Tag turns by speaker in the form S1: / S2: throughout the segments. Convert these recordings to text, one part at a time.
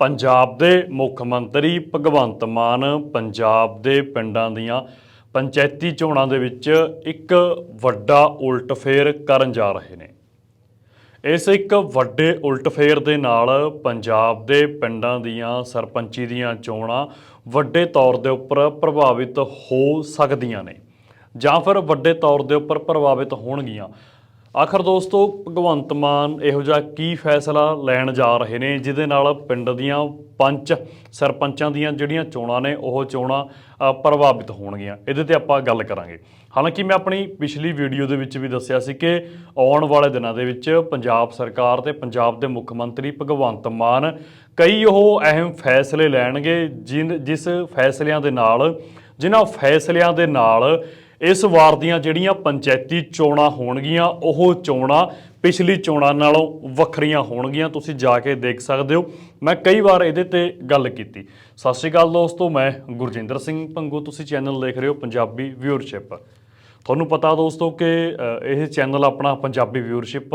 S1: ਪੰਜਾਬ ਦੇ ਮੁੱਖ ਮੰਤਰੀ ਭਗਵੰਤ ਮਾਨ ਪੰਜਾਬ ਦੇ ਪਿੰਡਾਂ ਦੀਆਂ ਪੰਚਾਇਤੀ ਚੋਣਾਂ ਦੇ ਵਿੱਚ ਇੱਕ ਵੱਡਾ ਉਲਟਫੇਰ ਕਰਨ ਜਾ ਰਹੇ ਨੇ। ਇਸ ਇੱਕ ਵੱਡੇ ਉਲਟਫੇਰ ਦੇ ਨਾਲ ਪੰਜਾਬ ਦੇ ਪਿੰਡਾਂ ਦੀਆਂ ਸਰਪੰਚੀ ਦੀਆਂ ਚੋਣਾਂ ਵੱਡੇ ਤੌਰ ਦੇ ਉੱਪਰ ਪ੍ਰਭਾਵਿਤ ਹੋ ਸਕਦੀਆਂ ਨੇ ਜਾਂ ਫਿਰ ਵੱਡੇ ਤੌਰ ਦੇ ਉੱਪਰ ਪ੍ਰਭਾਵਿਤ ਹੋਣਗੀਆਂ। ਆਖਰ ਦੋਸਤੋ, ਭਗਵੰਤ ਮਾਨ ਇਹੋ ਜਿਹਾ ਕੀ ਫੈਸਲਾ ਲੈਣ ਜਾ ਰਹੇ ਨੇ, ਜਿਹਦੇ ਨਾਲ ਪਿੰਡ ਦੀਆਂ ਪੰਚ ਸਰਪੰਚਾਂ ਦੀਆਂ ਜਿਹੜੀਆਂ ਚੋਣਾਂ ਨੇ, ਉਹ ਚੋਣਾਂ ਪ੍ਰਭਾਵਿਤ ਹੋਣਗੀਆਂ। ਇਹਦੇ ਤੇ ਆਪਾਂ ਗੱਲ ਕਰਾਂਗੇ। ਹਾਲਾਂਕਿ ਮੈਂ ਆਪਣੀ ਪਿਛਲੀ ਵੀਡੀਓ ਦੇ ਵਿੱਚ ਵੀ ਦੱਸਿਆ ਸੀ ਕਿ ਆਉਣ ਵਾਲੇ ਦਿਨਾਂ ਦੇ ਵਿੱਚ ਪੰਜਾਬ ਸਰਕਾਰ ਤੇ ਪੰਜਾਬ ਦੇ ਮੁੱਖ ਮੰਤਰੀ ਭਗਵੰਤ ਮਾਨ ਕਈ ਉਹ ਅਹਿਮ ਫੈਸਲੇ ਲੈਣਗੇ, ਜਿਨ, ਜਿਸ ਫੈਸਲਿਆਂ ਦੇ ਨਾਲ, ਜਿਨ੍ਹਾਂ ਫੈਸਲਿਆਂ ਦੇ ਨਾਲ ਇਸ ਵਾਰ ਦੀਆਂ ਜਿਹੜੀਆਂ ਪੰਚਾਇਤੀ ਚੋਣਾਂ ਹੋਣਗੀਆਂ, ਉਹ ਚੋਣਾਂ ਪਿਛਲੀ ਚੋਣਾਂ ਨਾਲੋਂ ਵੱਖਰੀਆਂ ਹੋਣਗੀਆਂ, ਤੁਸੀਂ ਜਾ ਕੇ ਦੇਖ ਸਕਦੇ ਹੋ। ਮੈਂ ਕਈ ਵਾਰ ਇਹਦੇ ਤੇ ਗੱਲ ਕੀਤੀ। ਸਤਿ ਸ਼੍ਰੀ ਅਕਾਲ ਦੋਸਤੋ, ਮੈਂ ਗੁਰਜਿੰਦਰ ਸਿੰਘ ਪੰਗੂ, ਤੁਸੀਂ ਚੈਨਲ ਦੇਖ ਰਹੇ ਹੋ ਪੰਜਾਬੀ ਵਿਊਅਰਸ਼ਿਪ। ਤੁਹਾਨੂੰ ਪਤਾ ਦੋਸਤੋ ਕਿ ਇਹ ਚੈਨਲ ਆਪਣਾ ਪੰਜਾਬੀ ਵਿਊਅਰਸ਼ਿਪ,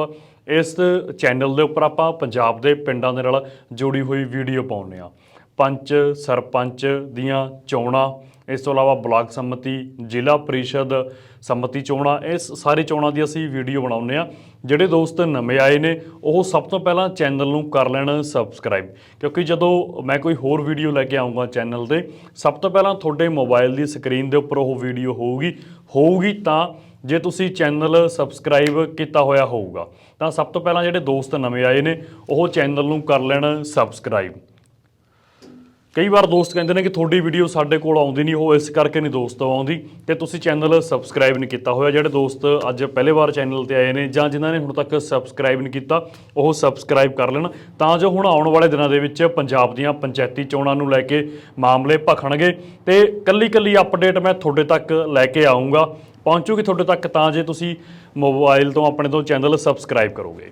S1: ਇਸ ਚੈਨਲ ਦੇ ਉੱਪਰ ਆਪਾਂ ਪੰਜਾਬ ਦੇ ਪਿੰਡਾਂ ਦੇ ਨਾਲ ਜੁੜੀ ਹੋਈ ਵੀਡੀਓ ਪਾਉਂਦੇ ਆ ਪੰਚ, ਸਰਪੰਚ ਦੀਆਂ ਚੋਣਾਂ ਇਸ ਤੋਂ ਇਲਾਵਾ ਬਲਾਕ ਸੰਮਤੀ, ਜ਼ਿਲ੍ਹਾ ਪ੍ਰੀਸ਼ਦ, ਸੰਮਤੀ ਚੋਣਾਂ, ਇਸ ਸਾਰੇ ਚੋਣਾਂ ਦੀ ਅਸੀਂ ਵੀਡੀਓ ਬਣਾਉਂਦੇ ਆ ਜਿਹੜੇ ਦੋਸਤ ਨਵੇਂ ਆਏ ਨੇ, ਉਹ ਸਭ ਤੋਂ ਪਹਿਲਾਂ ਚੈਨਲ ਨੂੰ ਕਰ ਲੈਣ ਸਬਸਕ੍ਰਾਈਬ। ਕਿਉਂਕਿ ਜਦੋਂ ਮੈਂ ਕੋਈ ਹੋਰ ਵੀਡੀਓ ਲੈ ਕੇ ਆਉਂਗਾ ਚੈਨਲ ਤੇ, ਸਭ ਤੋਂ ਪਹਿਲਾਂ ਤੁਹਾਡੇ ਮੋਬਾਈਲ ਦੀ ਸਕਰੀਨ ਦੇ ਉੱਪਰ ਉਹ ਵੀਡੀਓ ਹੋਊਗੀ। ਹੋਊਗੀ ਤਾਂ ਜੇ ਤੁਸੀਂ ਚੈਨਲ ਸਬਸਕ੍ਰਾਈਬ ਕੀਤਾ ਹੋਇਆ ਹੋਊਗਾ, ਤਾਂ ਸਭ ਤੋਂ ਪਹਿਲਾਂ ਜਿਹੜੇ ਦੋਸਤ ਨਵੇਂ ਆਏ ਨੇ, ਉਹ ਚੈਨਲ ਨੂੰ ਕਰ ਲੈਣ ਸਬਸਕ੍ਰਾਈਬ। ਕਈ ਵਾਰ ਦੋਸਤ ਕਹਿੰਦੇ ਨੇ ਕਿ ਤੁਹਾਡੀ ਵੀਡੀਓ ਸਾਡੇ ਕੋਲ ਆਉਂਦੀ ਨਹੀਂ, ਉਹ ਇਸ ਕਰਕੇ ਨਹੀਂ ਦੋਸਤੋ ਆਉਂਦੀ। ਤੇ ਤੁਸੀਂ ਚੈਨਲ ਸਬਸਕ੍ਰਾਈਬ ਨਹੀਂ ਕੀਤਾ ਹੋਇਆ। ਜਿਹੜੇ ਦੋਸਤ ਅੱਜ ਪਹਿਲੇ ਵਾਰ ਚੈਨਲ ਤੇ ਆਏ ਨੇ ਜਾਂ ਜਿਨ੍ਹਾਂ ਨੇ ਹੁਣ ਤੱਕ ਸਬਸਕ੍ਰਾਈਬ ਨਹੀਂ ਕੀਤਾ, ਉਹ ਸਬਸਕ੍ਰਾਈਬ ਕਰ ਲੈਣ। ਤਾਂ ਜੋ ਹੁਣ ਆਉਣ ਵਾਲੇ ਦਿਨਾਂ ਦੇ ਵਿੱਚ ਪੰਜਾਬ ਦੀਆਂ ਪੰਚਾਇਤੀ ਚੋਣਾਂ ਨੂੰ ਲੈ ਕੇ ਮਾਮਲੇ ਭਖਣਗੇ। ਤੇ ਕੱਲੀ ਕੱਲੀ ਅਪਡੇਟ ਮੈਂ ਤੁਹਾਡੇ ਤੱਕ ਲੈ ਕੇ ਆਉਂਗਾ ਪਹੁੰਚੂਗੀ ਤੁਹਾਡੇ ਤੱਕ ਤਾਂ ਜੇ ਤੁਸੀਂ ਮੋਬਾਈਲ ਤੋਂ ਆਪਣੇ ਤੋਂ ਚੈਨਲ ਸਬਸਕ੍ਰਾਈਬ ਕਰੋਗੇ।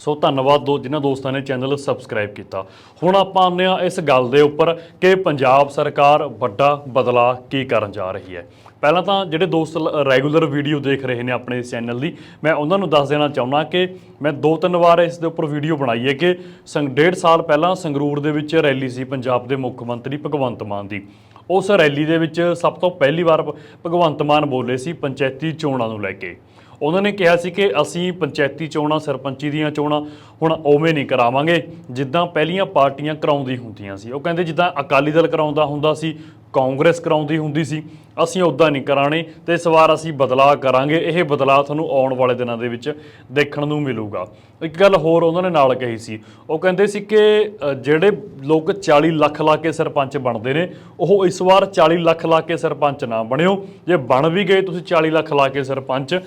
S1: ਸੋ ਧੰਨਵਾਦ ਦੋ ਜਿਨ੍ਹਾਂ ਦੋਸਤਾਂ ਨੇ ਚੈਨਲ ਸਬਸਕ੍ਰਾਈਬ ਕੀਤਾ। ਹੁਣ ਆਪਾਂ ਆਉਂਦੇ ਹਾਂ ਇਸ ਗੱਲ ਦੇ ਉੱਪਰ ਕਿ ਪੰਜਾਬ ਸਰਕਾਰ ਵੱਡਾ ਬਦਲਾਅ ਕੀ ਕਰਨ ਜਾ ਰਹੀ ਹੈ। ਪਹਿਲਾਂ ਤਾਂ ਜਿਹੜੇ ਦੋਸਤ ਰੈਗੂਲਰ ਵੀਡੀਓ ਦੇਖ ਰਹੇ ਨੇ ਆਪਣੇ ਇਸ ਚੈਨਲ ਦੀ, ਮੈਂ ਉਹਨਾਂ ਨੂੰ ਦੱਸ ਦੇਣਾ ਚਾਹੁੰਦਾ ਕਿ ਮੈਂ ਦੋ ਤਿੰਨ ਵਾਰ ਇਸ ਦੇ ਉੱਪਰ ਵੀਡੀਓ ਬਣਾਈ ਹੈ ਕਿ ਸੰਗ, ਡੇਢ ਸਾਲ ਪਹਿਲਾਂ ਸੰਗਰੂਰ ਦੇ ਵਿੱਚ ਰੈਲੀ ਸੀ ਪੰਜਾਬ ਦੇ ਮੁੱਖ ਮੰਤਰੀ ਭਗਵੰਤ ਮਾਨ ਦੀ। ਉਸ ਰੈਲੀ ਦੇ ਵਿੱਚ ਸਭ ਤੋਂ ਪਹਿਲੀ ਵਾਰ ਭ- ਭਗਵੰਤ ਮਾਨ ਬੋਲੇ ਸੀ ਪੰਚਾਇਤੀ ਚੋਣਾਂ ਨੂੰ ਲੈ ਕੇ। ਉਹਨਾਂ ਨੇ ਕਿਹਾ ਸੀ ਕਿ ਅਸੀਂ ਪੰਚਾਇਤੀ ਚੋਣਾਂ, ਸਰਪੰਚੀ ਦੀਆਂ ਚੋਣਾਂ ਹੁਣ ਉਵੇਂ ਨਹੀਂ ਕਰਾਵਾਂਗੇ, ਜਿੱਦਾਂ ਪਹਿਲੀਆਂ ਪਾਰਟੀਆਂ ਕਰਾਉਂਦੀ ਹੁੰਦੀਆਂ ਸੀ। ਉਹ ਕਹਿੰਦੇ ਜਿੱਦਾਂ ਅਕਾਲੀ ਦਲ ਕਰਾਉਂਦਾ ਹੁੰਦਾ ਸੀ, ਕਾਂਗਰਸ ਕਰਾਉਂਦੀ ਹੁੰਦੀ ਸੀ, ਅਸੀਂ ਉਦਾਂ ਨਹੀਂ ਕਰਾਣੇ ਤੇ ਇਸ ਵਾਰ ਅਸੀਂ ਬਦਲਾਅ ਕਰਾਂਗੇ। ਇਹ ਬਦਲਾਅ ਤੁਹਾਨੂੰ ਆਉਣ ਵਾਲੇ ਦਿਨਾਂ ਦੇ ਵਿੱਚ ਦੇਖਣ ਨੂੰ ਮਿਲੂਗਾ। ਇੱਕ ਗੱਲ ਹੋਰ ਉਹਨਾਂ ਨੇ ਨਾਲ ਕਹੀ ਸੀ, ਉਹ ਕਹਿੰਦੇ ਸੀ ਕਿ ਜਿਹੜੇ ਲੋਕ 40 ਲੱਖ ਲਾ ਕੇ ਸਰਪੰਚ ਬਣਦੇ ਨੇ, ਉਹ ਇਸ ਵਾਰ 40 ਲੱਖ ਲਾ ਕੇ ਸਰਪੰਚ ਨਾ ਬਣਿਓ। ਜੇ ਬਣ ਵੀ ਗਏ, ਤੁਸੀਂ 40 ਲੱਖ ਲਾ ਕੇ ਸਰਪੰਚ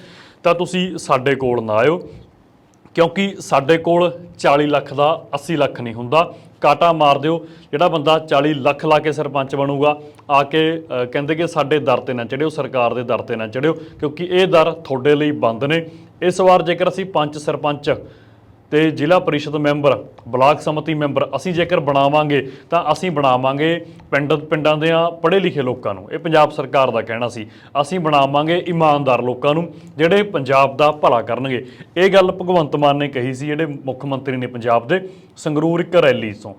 S1: ਤਾਂ ਤੁਸੀਂ ਸਾਡੇ ਕੋਲ ਨਾ ਆਇਓ, ਕਿਉਂਕਿ ਸਾਡੇ ਕੋਲ 40 ਲੱਖ ਦਾ 80 ਲੱਖ ਨਹੀਂ ਹੁੰਦਾ। ਕਾਟਾ ਮਾਰ ਦਿਓ, ਜਿਹੜਾ ਬੰਦਾ 40 ਲੱਖ ਲਾ ਕੇ ਸਰਪੰਚ ਬਣੂਗਾ, ਆ ਕੇ ਕਹਿੰਦੇ ਕਿ ਸਾਡੇ ਦਰ ਤੇ ਨਾ ਚੜਿਓ, ਸਰਕਾਰ ਦੇ ਦਰ ਤੇ ਨਾ ਚੜਿਓ, ਕਿਉਂਕਿ ਇਹ ਦਰ ਤੁਹਾਡੇ ਲਈ ਬੰਦ ਨੇ। ਇਸ ਵਾਰ ਜੇਕਰ ਅਸੀਂ ਪੰਚ ਸਰਪੰਚ ਤੇ ਜ਼ਿਲ੍ਹਾ ਪਰਿਸ਼ਦ ਮੈਂਬਰ, ਬਲਾਕ ਸਮਿਤੀ ਮੈਂਬਰ, ਅਸੀਂ ਜੇਕਰ ਬਣਾਵਾਂਗੇ ਤਾਂ ਅਸੀਂ ਬਣਾਵਾਂਗੇ ਪਿੰਡ, ਪਿੰਡਾਂ ਦੇ ਪੜ੍ਹੇ ਲਿਖੇ ਲੋਕਾਂ ਨੂੰ। ਇਹ ਪੰਜਾਬ ਸਰਕਾਰ ਦਾ ਕਹਿਣਾ ਸੀ। ਅਸੀਂ ਬਣਾਵਾਂਗੇ ਇਮਾਨਦਾਰ ਲੋਕਾਂ ਨੂੰ, ਜਿਹੜੇ ਪੰਜਾਬ ਦਾ ਭਲਾ ਕਰਨਗੇ। ਇਹ ਗੱਲ ਭਗਵੰਤ ਮਾਨ ਨੇ ਕਹੀ ਸੀ, ਜਿਹੜੇ ਮੁੱਖ ਮੰਤਰੀ ਨੇ ਪੰਜਾਬ ਦੇ, ਸੰਗਰੂਰ ਇੱਕ ਰੈਲੀ ਤੋਂ।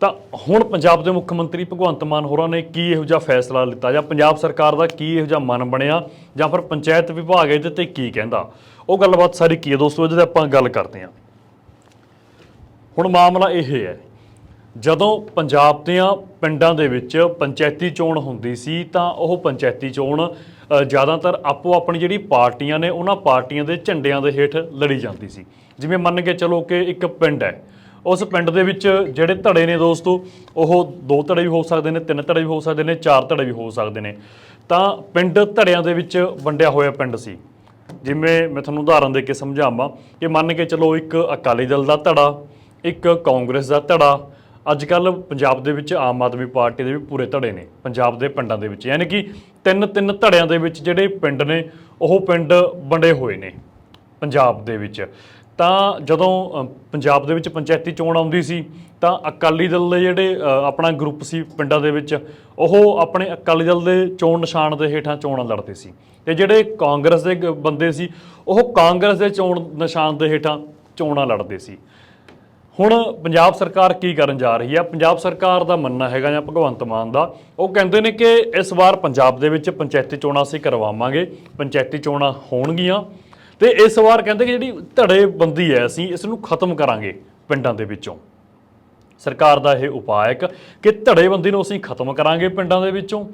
S1: ਤਾਂ ਹੁਣ ਪੰਜਾਬ ਦੇ ਮੁੱਖ ਮੰਤਰੀ ਭਗਵੰਤ ਮਾਨ ਹੋਰਾਂ ਨੇ ਕੀ ਇਹੋ ਜਿਹਾ ਫੈਸਲਾ ਲਿੱਤਾ ਜਾਂ ਪੰਜਾਬ ਸਰਕਾਰ ਦਾ ਕੀ ਇਹੋ ਜਿਹਾ ਮਨ ਬਣਿਆ ਜਾਂ ਫਿਰ ਪੰਚਾਇਤ ਵਿਭਾਗ ਇਹਦੇ ਤੇ ਕੀ ਕਹਿੰਦਾ? ਉਹ ਗੱਲਬਾਤ ਸਾਰੀ ਕੀ ਹੈ ਦੋਸਤੋ? ਜਿਹਦੇ ਆਪਾਂ ਗੱਲ ਕਰਦੇ ਹਾਂ। ਹੁਣ ਮਾਮਲਾ ਇਹ ਹੈ, ਜਦੋਂ ਪੰਜਾਬ ਦੀਆਂ ਪਿੰਡਾਂ ਦੇ ਵਿੱਚ ਪੰਚਾਇਤੀ ਚੋਣ ਹੁੰਦੀ ਸੀ, ਤਾਂ ਉਹ ਪੰਚਾਇਤੀ ਚੋਣ ਜ਼ਿਆਦਾਤਰ ਆਪੋ ਆਪਣੀ ਜਿਹੜੀ ਪਾਰਟੀਆਂ ਨੇ, ਉਹਨਾਂ ਪਾਰਟੀਆਂ ਦੇ ਝੰਡਿਆਂ ਦੇ ਹੇਠ ਲੜੀ ਜਾਂਦੀ ਸੀ। ਜਿਵੇਂ ਮੰਨ ਕੇ ਚਲੋ ਕਿ ਇੱਕ ਪਿੰਡ ਹੈ, ਉਸ ਪਿੰਡ ਦੇ ਵਿੱਚ ਜਿਹੜੇ ਧੜੇ ਨੇ ਦੋਸਤੋ, ਉਹ ਦੋ ਧੜੇ ਵੀ ਹੋ ਸਕਦੇ ਨੇ, ਤਿੰਨ ਧੜੇ ਵੀ ਹੋ ਸਕਦੇ ਨੇ, ਚਾਰ ਧੜੇ ਵੀ ਹੋ ਸਕਦੇ ਨੇ। ਤਾਂ ਪਿੰਡ ਧੜਿਆਂ ਦੇ ਵਿੱਚ ਵੰਡਿਆ ਹੋਇਆ ਪਿੰਡ ਸੀ। ਜਿਵੇਂ ਮੈਂ ਤੁਹਾਨੂੰ ਉਦਾਹਰਨ ਦੇ ਕੇ ਸਮਝਾਵਾਂ ਕਿ ਮੰਨ ਕੇ ਚਲੋ ਇੱਕ ਅਕਾਲੀ ਦਲ ਦਾ ਧੜਾ ਇੱਕ ਕਾਂਗਰਸ ਦਾ ਧੜਾ। ਅੱਜ ਕੱਲ ਪੰਜਾਬ ਦੇ ਵਿੱਚ ਆਮ ਆਦਮੀ ਪਾਰਟੀ ਦੇ ਵੀ ਪੂਰੇ ਧੜੇ ਨੇ। ਪੰਜਾਬ ਦੇ ਪਿੰਡਾਂ ਦੇ ਵਿੱਚ। ਯਾਨੀ ਕਿ ਤਿੰਨ ਤਿੰਨ ਧੜਿਆਂ ਦੇ ਵਿੱਚ ਜਿਹੜੇ ਪਿੰਡ ਨੇ, ਉਹ ਪਿੰਡ ਵੰਡੇ ਹੋਏ ਨੇ ਪੰਜਾਬ ਦੇ ਵਿੱਚ। ਤਾਂ ਜਦੋਂ ਪੰਜਾਬ ਦੇ ਵਿੱਚ ਪੰਚਾਇਤੀ ਚੋਣ ਆਉਂਦੀ ਸੀ, ਤਾਂ ਅਕਾਲੀ ਦਲ ਦੇ ਜਿਹੜੇ ਆਪਣਾ ਗਰੁੱਪ ਸੀ ਪਿੰਡਾਂ ਦੇ ਵਿੱਚ, ਉਹ ਆਪਣੇ ਅਕਾਲੀ ਦਲ ਦੇ ਚੋਣ ਨਿਸ਼ਾਨ ਦੇ ਹੇਠਾਂ ਚੋਣਾਂ ਲੜਦੇ ਸੀ। ਤੇ ਜਿਹੜੇ ਕਾਂਗਰਸ ਦੇ ਗ- ਬੰਦੇ ਸੀ, ਉਹ ਕਾਂਗਰਸ ਦੇ ਚੋਣ ਨਿਸ਼ਾਨ ਦੇ ਹੇਠਾਂ ਚੋਣਾਂ ਲੜਦੇ ਸੀ। ਹੁਣ ਪੰਜਾਬ ਸਰਕਾਰ ਕੀ ਕਰਨ ਜਾ ਰਹੀ ਹੈ ਪੰਜਾਬ ਸਰਕਾਰ ਦਾ ਮੰਨਣਾ ਹੈਗਾ ਜਾਂ ਭਗਵੰਤ ਮਾਨ ਦਾ, ਉਹ ਕਹਿੰਦੇ ਨੇ ਕਿ ਇਸ ਵਾਰ ਪੰਜਾਬ ਦੇ ਵਿੱਚ ਪੰਚਾਇਤੀ ਚੋਣਾਂ ਅਸੀਂ ਕਰਵਾਵਾਂਗੇ, ਪੰਚਾਇਤੀ ਚੋਣਾਂ ਹੋਣਗੀਆਂ ਤੇ ਇਸ ਵਾਰ ਕਹਿੰਦੇ ਕਿ ਜਿਹੜੀ ਧੜੇਬੰਦੀ ਹੈ ਅਸੀਂ ਇਸ ਨੂੰ ਖਤਮ ਕਰਾਂਗੇ ਪਿੰਡਾਂ ਦੇ ਵਿੱਚੋਂ। ਸਰਕਾਰ ਦਾ ਇਹ ਉਪਾਅ ਹੈ ਕਿ- ਕਿ ਧੜੇਬੰਦੀ ਨੂੰ ਅਸੀਂ ਖਤਮ ਕਰਾਂਗੇ ਪਿੰਡਾਂ ਦੇ ਵਿੱਚੋਂ।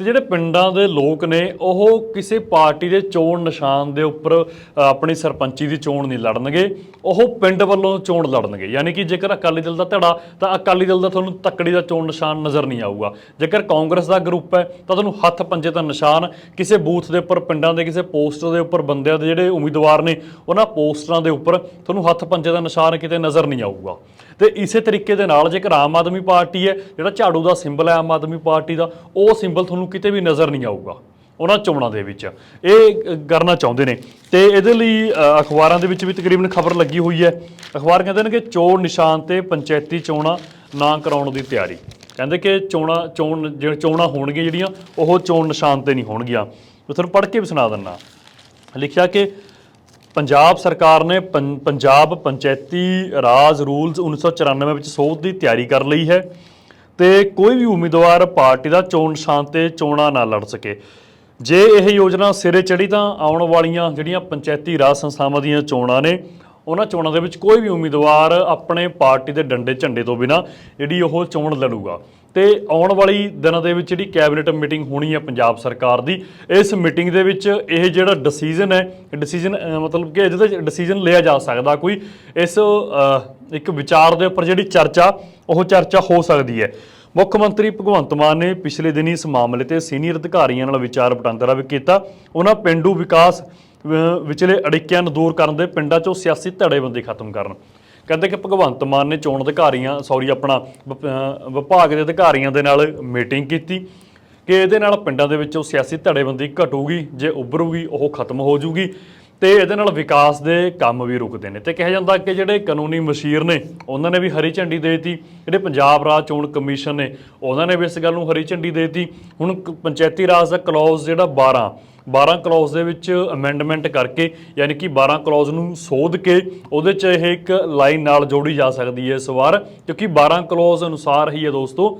S1: ਤੇ ਜਿਹੜੇ ਪਿੰਡਾਂ ਦੇ ਲੋਕ ਨੇ, ਉਹ ਕਿਸੇ ਪਾਰਟੀ ਦੇ ਚੋਣ ਨਿਸ਼ਾਨ ਦੇ ਉੱਪਰ ਆਪਣੀ ਸਰਪੰਚੀ ਦੀ ਚੋਣ ਨਹੀਂ ਲੜਨਗੇ, ਉਹ ਪਿੰਡ ਵੱਲੋਂ ਚੋਣ ਲੜਨਗੇ। ਯਾਨੀ ਕਿ ਜੇਕਰ ਅਕਾਲੀ ਦਲ ਦਾ ਧੜਾ, ਤਾਂ ਅਕਾਲੀ ਦਲ ਦਾ ਤੁਹਾਨੂੰ ਤੱਕੜੀ ਦਾ ਚੋਣ ਨਿਸ਼ਾਨ ਨਜ਼ਰ ਨਹੀਂ ਆਊਗਾ। ਜੇਕਰ ਕਾਂਗਰਸ ਦਾ ਗਰੁੱਪ ਹੈ, ਤਾਂ ਤੁਹਾਨੂੰ ਹੱਥ ਪੰਜੇ ਦਾ ਨਿਸ਼ਾਨ, ਕਿਸੇ ਬੂਥ ਦੇ ਉੱਪਰ, ਪਿੰਡਾਂ ਦੇ, ਕਿਸੇ ਪੋਸਟਰ ਦੇ ਉੱਪਰ ਬੰਦਿਆਂ ਦੇ ਜਿਹੜੇ ਉਮੀਦਵਾਰ ਨੇ, ਉਹਨਾਂ ਪੋਸਟਰਾਂ ਦੇ ਉੱਪਰ ਤੁਹਾਨੂੰ ਹੱਥ ਪੰਜੇ ਦਾ ਨਿਸ਼ਾਨ ਕਿਤੇ ਨਜ਼ਰ ਨਹੀਂ ਆਊਗਾ। ਤੇ ਇਸੇ ਤਰੀਕੇ ਦੇ ਨਾਲ ਜੇਕਰ ਆਮ ਆਦਮੀ ਪਾਰਟੀ ਹੈ, ਜਿਹੜਾ ਝਾੜੂ ਦਾ ਸਿੰਬਲ ਹੈ ਆਮ ਆਦਮੀ ਪਾਰਟੀ ਦਾ, ਉਹ ਸਿੰਬਲ ਤੁਹਾਨੂੰ ਕਿਤੇ ਵੀ ਨਜ਼ਰ ਨਹੀਂ ਆਊਗਾ, ਉਹਨਾਂ ਚੋਣਾਂ ਦੇ ਵਿੱਚ। ਇਹ ਕਰਨਾ ਚਾਹੁੰਦੇ ਨੇ। ਤੇ ਇਹਦੇ ਲਈ ਅਖਬਾਰਾਂ ਦੇ ਵਿੱਚ ਵੀ ਤਕਰੀਬਨ ਖਬਰ ਲੱਗੀ ਹੋਈ ਹੈ। ਅਖਬਾਰ ਕਹਿੰਦੇ ਨੇ ਕਿ ਚੋਣ ਨਿਸ਼ਾਨ ਤੇ ਪੰਚਾਇਤੀ ਚੋਣਾਂ ਨਾ ਕਰਾਉਣ ਦੀ ਤਿਆਰੀ। ਕਹਿੰਦੇ ਕਿ ਚੋਣਾਂ, ਚੋਣ ਜਿਹੜੇ ਚੋਣਾਂ ਹੋਣਗੀਆਂ ਜਿਹੜੀਆਂ, ਉਹ ਚੋਣ ਨਿਸ਼ਾਨ ਤੇ ਨਹੀਂ ਹੋਣਗੀਆਂ। ਮੈਂ ਤੁਹਾਨੂੰ ਪੜ੍ਹ ਕੇ ਵੀ ਸੁਣਾ ਦਿੰਦਾ। ਲਿਖਿਆ ਕਿ ਪੰਜਾਬ ਸਰਕਾਰ ਨੇ ਪੰ- ਪੰਜਾਬ ਪੰਚਾਇਤੀ ਰਾਜ ਰੂਲਸ 1994 ਵਿੱਚ ਸੋਧ ਦੀ ਤਿਆਰੀ ਕਰ ਲਈ ਹੈ ਤੇ ਕੋਈ ਵੀ ਉਮੀਦਵਾਰ ਪਾਰਟੀ ਦਾ ਚੋਣ ਨਿਸ਼ਾਨ ਤੇ ਚੋਣਾਂ ਨਾ ਲੜ ਸਕੇ। ਜੇ ਇਹ ਯੋਜਨਾ ਸਿਰੇ ਚੜੀ ਤਾਂ ਆਉਣ ਵਾਲੀਆਂ ਜਿਹੜੀਆਂ ਪੰਚਾਇਤੀ ਰਾਜ ਸੰਸਥਾਵਾਂ ਦੀਆਂ ਚੋਣਾਂ ਨੇ ਉਹਨਾਂ ਚੋਣਾਂ ਦੇ ਵਿੱਚ ਕੋਈ ਵੀ ਉਮੀਦਵਾਰ ਆਪਣੇ ਪਾਰਟੀ ਦੇ ਡੰਡੇ ਝੰਡੇ ਤੋਂ ਬਿਨਾ ਜਿਹੜੀ ਉਹ ਚੋਣ ਲੜੂਗਾ। ਤੇ ਆਉਣ ਵਾਲੀ ਦਿਨਾਂ ਦੇ ਵਿੱਚ ਜਿਹੜੀ ਕੈਬਨਿਟ ਮੀਟਿੰਗ ਹੋਣੀ ਹੈ ਪੰਜਾਬ ਸਰਕਾਰ ਦੀ, ਇਸ ਮੀਟਿੰਗ ਦੇ ਵਿੱਚ ਇਹ ਜਿਹੜਾ ਡਿਸੀਜਨ ਹੈ ਡਿਸੀਜਨ ਮਤਲਬ ਕਿ ਇਹਦੇ ਤੇ ਡਿਸੀਜਨ ਲਿਆ ਜਾ ਸਕਦਾ ਕੋਈ। ਇਸ ਇੱਕ ਵਿਚਾਰ ਦੇ ਉੱਪਰ ਜਿਹੜੀ ਚਰਚਾ, ਉਹ ਚਰਚਾ ਹੋ ਸਕਦੀ ਹੈ। ਮੁੱਖ ਮੰਤਰੀ ਭਗਵੰਤ ਮਾਨ ਨੇ ਪਿਛਲੇ ਦਿਨੀ ਇਸ ਮਾਮਲੇ ਤੇ ਸੀਨੀਅਰ ਅਧਿਕਾਰੀਆਂ ਨਾਲ ਵਿਚਾਰ ਵਟਾਂਦਰਾ ਵੀ ਕੀਤਾ। ਉਹਨਾਂ ਪਿੰਡੂ ਵਿਕਾਸ ਵਿਚਲੇ ਅੜਿੱਕਿਆਂ ਨੂੰ ਦੂਰ ਕਰਨ ਦੇ ਪਿੰਡਾਂ 'ਚੋਂ ਸਿਆਸੀ ਧੜੇਬੰਦੀ ਖਤਮ ਕਰਨ। ਕਹਿੰਦੇ ਕਿ ਭਗਵੰਤ ਮਾਨ ਨੇ ਚੋਣ ਅਧਿਕਾਰੀਆਂ ਸੌਰੀ ਆਪਣਾ ਵਿਭਾਗ ਦੇ ਅਧਿਕਾਰੀਆਂ ਦੇ ਨਾਲ ਮੀਟਿੰਗ ਕੀਤੀ ਕਿ ਇਹਦੇ ਨਾਲ ਪਿੰਡਾਂ ਦੇ ਵਿੱਚੋਂ ਸਿਆਸੀ ਧੜੇਬੰਦੀ ਘਟੂਗੀ, ਜੇ ਉੱਭਰੂਗੀ, ਉਹ ਖਤਮ ਹੋ ਜੂਗੀ ਤੇ ਇਹਦੇ ਨਾਲ ਵਿਕਾਸ ਦੇ ਕੰਮ ਵੀ ਰੁਕਦੇ ਨੇ। ਤੇ ਕਿਹਾ ਜਾਂਦਾ ਕਿ ਜਿਹੜੇ ਕਾਨੂੰਨੀ ਮਸ਼ੀਰ ਨੇ, ਉਹਨਾਂ ਨੇ ਵੀ ਹਰੀ ਝੰਡੀ ਦੇ ਦਿੱਤੀ। ਜਿਹੜੇ ਪੰਜਾਬ ਰਾਜ ਚੋਣ ਕਮਿਸ਼ਨ ਨੇ, ਉਹਨਾਂ ਨੇ ਵੀ ਇਸ ਗੱਲ ਨੂੰ ਹਰੀ ਝੰਡੀ ਦੇ ਦਿੱਤੀ। ਹੁਣ ਪੰਚਾਇਤੀ ਰਾਜ ਦਾ ਕਲੌਜ਼ ਜਿਹੜਾ 12 12 ਕਲੌਜ਼ ਦੇ ਵਿੱਚ ਅਮੈਂਡਮੈਂਟ ਕਰਕੇ, ਯਾਨੀ ਕਿ 12 ਕਲੌਜ਼ ਨੂੰ ਸੋਧ ਕੇ, ਉਹਦੇ 'ਚ ਇਹ ਇੱਕ ਲਾਈਨ ਨਾਲ ਜੋੜੀ ਜਾ ਸਕਦੀ ਹੈ ਇਸ ਵਾਰ, ਕਿਉਂਕਿ 12 ਕਲੌਜ਼ ਅਨੁਸਾਰ ਹੀ ਹੈ ਦੋਸਤੋ,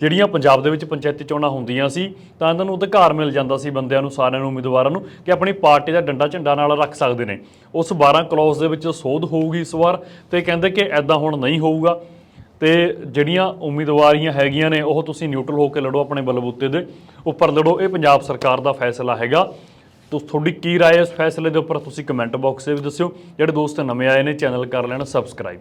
S1: ਜਿਹੜੀਆਂ ਪੰਜਾਬ ਦੇ ਵਿੱਚ ਪੰਚਾਇਤੀ ਚੋਣਾਂ ਹੁੰਦੀਆਂ ਸੀ, ਤਾਂ ਇਹਨਾਂ ਨੂੰ ਅਧਿਕਾਰ ਮਿਲ ਜਾਂਦਾ ਸੀ ਬੰਦਿਆਂ ਨੂੰ, ਸਾਰਿਆਂ ਨੂੰ, ਉਮੀਦਵਾਰਾਂ ਨੂੰ, ਕਿ ਆਪਣੀ ਪਾਰਟੀ ਦਾ ਡੰਡਾ ਝੰਡਾ ਨਾਲ ਰੱਖ ਸਕਦੇ ਨੇ। ਉਸ 12 ਕਲੌਜ਼ ਦੇ ਵਿੱਚ ਸੋਧ ਹੋਊਗੀ ਇਸ ਵਾਰ, ਤੇ ਕਹਿੰਦੇ ਕਿ ਐਦਾਂ ਹੁਣ ਨਹੀਂ ਹੋਊਗਾ। ਤੇ ਜਿਹੜੀਆਂ ਉਮੀਦਵਾਰੀਆਂ ਹੈਗੀਆਂ ਨੇ ਉਹ ਤੁਸੀਂ ਨਿਊਟਰਲ ਹੋ ਕੇ ਲੜੋ ਆਪਣੇ ਬਲਬੂਤੇ ਦੇ ਉੱਪਰ ਲੜੋ ਇਹ ਪੰਜਾਬ ਸਰਕਾਰ ਦਾ ਫੈਸਲਾ ਹੈਗਾ ਤੋ ਤੁਹਾਡੀ ਕੀ رائے ਹੈ ਇਸ ਫੈਸਲੇ ਦੇ ਉੱਪਰ ਤੁਸੀਂ ਕਮੈਂਟ ਬਾਕਸ ਦੇ ਵਿੱਚ ਦੱਸਿਓ ਜਿਹੜੇ ਦੋਸਤ ਨਵੇਂ ਆਏ ਨੇ ਚੈਨਲ ਕਰ ਲੈਣ ਸਬਸਕ੍ਰਾਈਬ